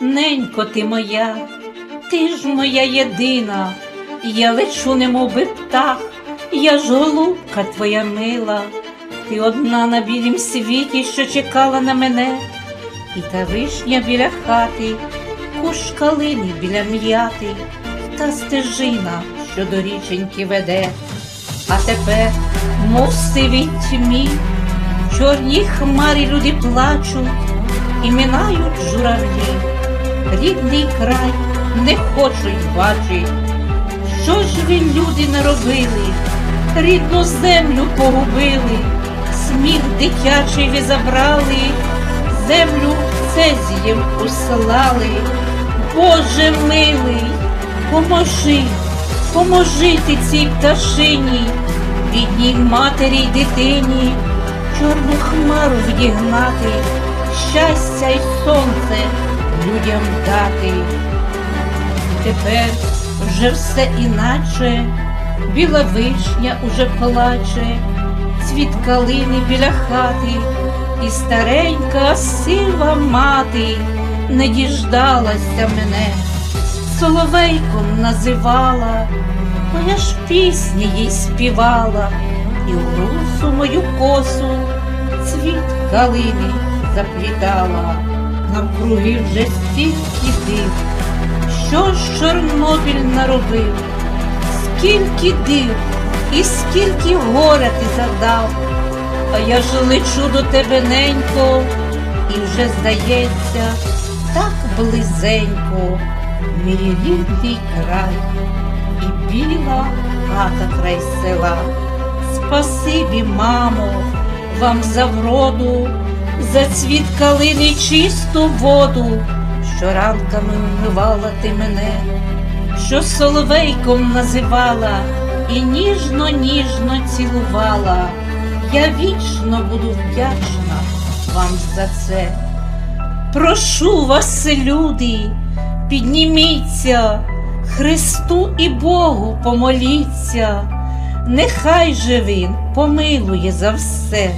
ненько ти моя, ти ж моя єдина, я лечу, немов би птах, я ж голубка твоя мила, ти одна на білім світі, що чекала на мене, і та вишня біля хати, куш калини біля м'яти, та стежина, що до річеньки веде. А тепер, мов сивій тьмі, в чорній хмарі люди плачуть і минають журавлі. Рідний край не хочуть бачить. Що ж ви, люди, наробили? Рідну землю погубили, сміх дитячий ви забрали, землю цезієм услали. Боже милий, поможи, поможи ти цій пташині, бідній матері й дитині, чорну хмару вдігнати, щастя й сонце людям дати. Тепер вже все іначе, біла вишня уже плаче, цвіт калини біля хати, і старенька сива мати не діждалася мене, соловейком називала, бо я ж пісні їй співала, і в русу мою косу цвіт калини заплітала, навкруги вже стільки див. Що ж Чорнобиль наробив, скільки див і скільки горя ти задав, а я ж лечу до тебе ненько, і вже здається, так близенько, мій рідний край, і біла хата край села. Спасибі, мамо, вам за вроду, за цвіт калини чисту воду що ранками вмивала ти мене, що соловейком називала і ніжно-ніжно цілувала. Я вічно буду вдячна вам за це. Прошу вас, люди, підніміться, Христу і Богу помоліться, нехай же Він помилує за все.